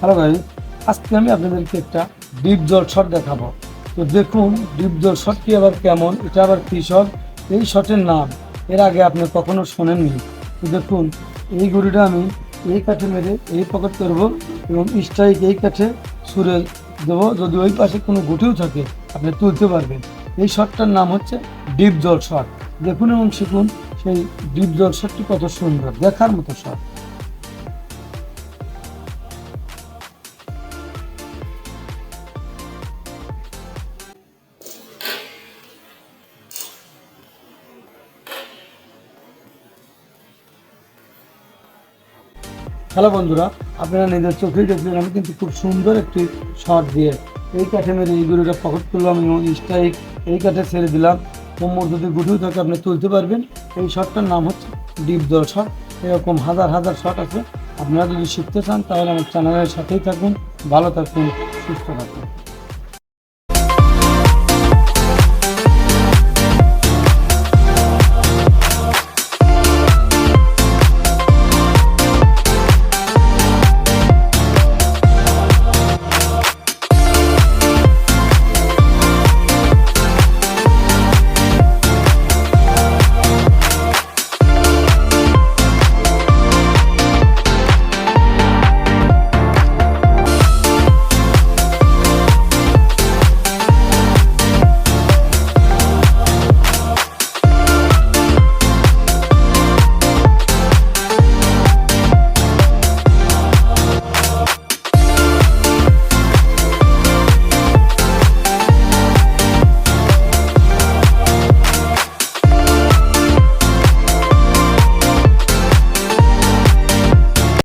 Hello ভাই, আজকে আমি আপনাদেরকে একটা ডিপ জল শট দেখাবো। তো দেখুন ডিপ জল শটটি আবার কেমন, এটা আবার কী শট এই শটের নাম, এর আগে আপনি কখনো শোনেননি। তো দেখুন, এই গুড়িটা আমি এই কাঠে মেরে এই পকেট করব এবং স্ট্রাইক এই কাঠে সুরে দেবো। যদি ওই পাশে কোনো গুটিও থাকে, আপনি তুলতে পারবেন। এই শটটার নাম হচ্ছে ডিপ জল শট দেখুন এবং শিখুন, সেই ডিপ জল শটটি কত সুন্দর, দেখার মতো শট হ্যালো বন্ধুরা, আপনারা নিজের চোখেই দেখলেন আমি কিন্তু খুব সুন্দর একটি শট দিয়ে। এই কাঠে মেরে এই গরুটা পকেট করলাম এবং স্ট্রাইক এই কাঠে ছেড়ে দিলাম। কোমর যদি গুটিও থাকে আপনি তুলতে পারবেন। এই শটটার নাম হচ্ছে ডিপ দল শট এরকম হাজার হাজার শট আছে। আপনারা যদি শিখতে চান তাহলে আমার চ্যানেলের সাথেই থাকুন। ভালো থাকুন, সুস্থ থাকুন।